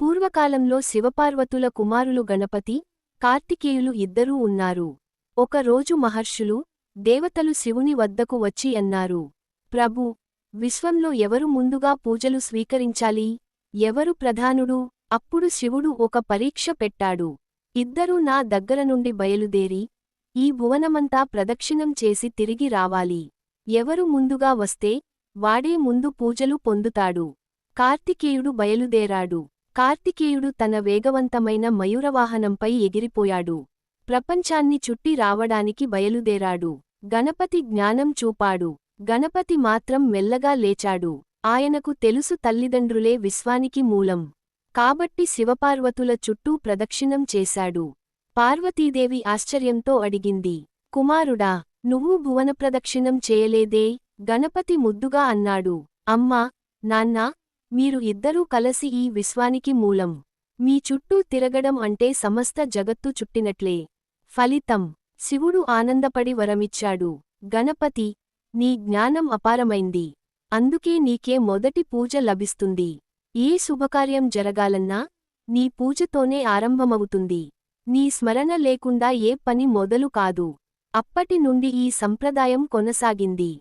పూర్వకాలంలో శివపార్వతుల కుమారులు గణపతి కార్తికేయులు ఇద్దరూ ఉన్నారు. ఒకరోజు మహర్షులు దేవతలు శివుని వద్దకు వచ్చి అన్నారు ప్రభు విశ్వంలో ఎవరు ముందుగా పూజలు స్వీకరించాలి? ఎవరు ప్రధానుడు? అప్పుడు శివుడు ఒక పరీక్ష పెట్టాడు. ఇద్దరూ నా దగ్గర నుండి బయలుదేరి ఈ భువనమంతా ప్రదక్షిణం చేసి తిరిగి రావాలి. ఎవరు ముందుగా వస్తే వాడే ముందు పూజలు పొందుతాడు కార్తికేయుడు బయలుదేరాడు. కార్తికేయుడు తన వేగవంతమైన మయూరవాహనంపై ఎగిరిపోయాడు. ప్రపంచాన్ని చుట్టి రావడానికి బయలుదేరాడు. గణపతి జ్ఞానం చూపాడు. గణపతి మాత్రం మెల్లగా లేచాడు. ఆయనకు తెలుసు తల్లిదండ్రులే విశ్వానికి మూలం. కాబట్టి శివపార్వతుల చుట్టూ ప్రదక్షిణం చేశాడు. పార్వతీదేవి ఆశ్చర్యంతో అడిగింది. కుమారుడా నువ్వు భువన ప్రదక్షిణం చేయలేదే? గణపతి ముద్దుగా అన్నాడు. అమ్మా నాన్నా మీరు ఇద్దరూ కలసి ఈ విశ్వానికి మూలం. మీ చుట్టూ తిరగడం అంటే సమస్త జగత్తు చుట్టినట్లే. ఫలితం శివుడు ఆనందపడి వరమిచ్చాడు. గణపతి నీ జ్ఞానం అపారమైంది. అందుకే నీకే మొదటి పూజ లభిస్తుంది. ఏ శుభకార్యం జరగాలన్నా నీ పూజతోనే ఆరంభమవుతుంది. నీ స్మరణ లేకుండా ఏ పని మొదలు కాదు. అప్పటి నుండి ఈ సంప్రదాయం కొనసాగింది.